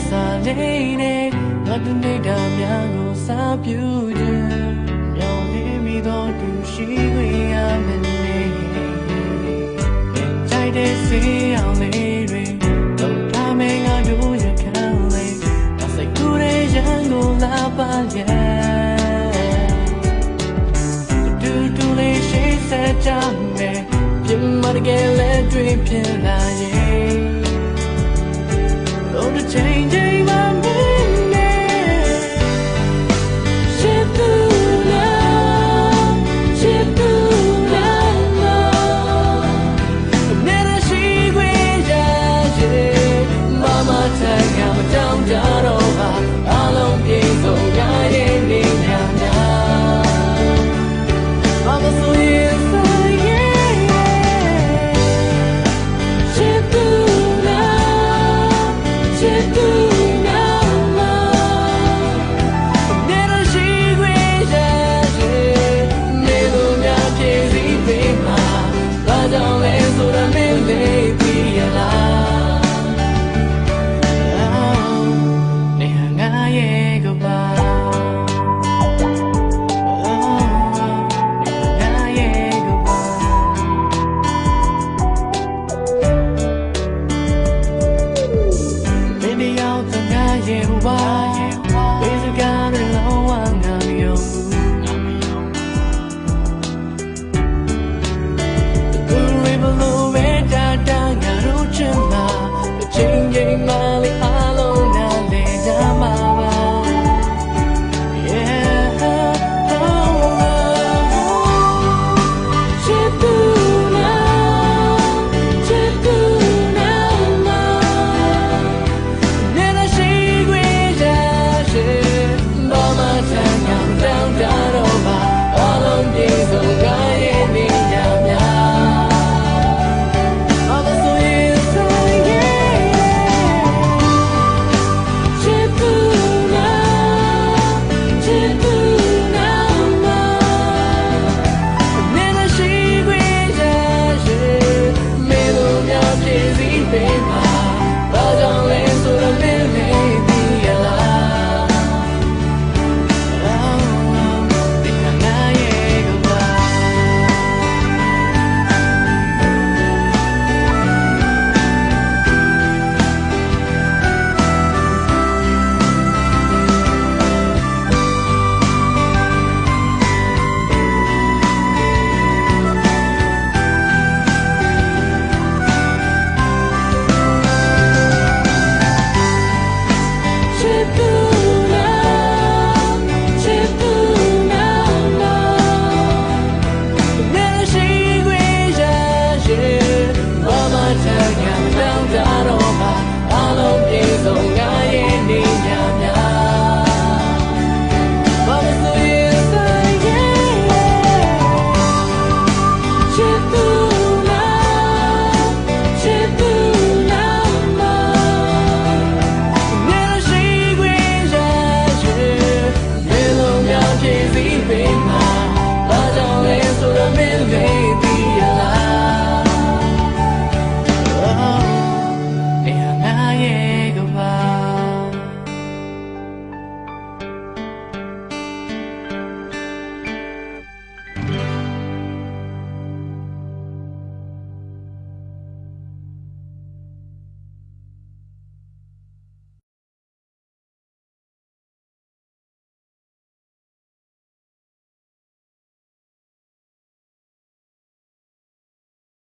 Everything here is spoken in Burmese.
ချိန်နဲ့ငါတနေတာများကိုစားပြုခြင်းမျောလင်းမိသောသူရှိခွင့်ရမယ်နေကြိုက်တဲ့စေးအောင်လေးတွေတော့ထားမင်းငါတို့ရခံလေးငါစိတ်ကူးတဲ့ရန်ကိုလာပါရဲ့တူတူလေးရှိစကြမယ်ပြင်မတကယ်လဲတွေ့ဖြစ်လာရဲ့ ဘူးဘယ်လိုပဲတာတာငါတို့ချင်မှာအချိန်ချင်းမှလေး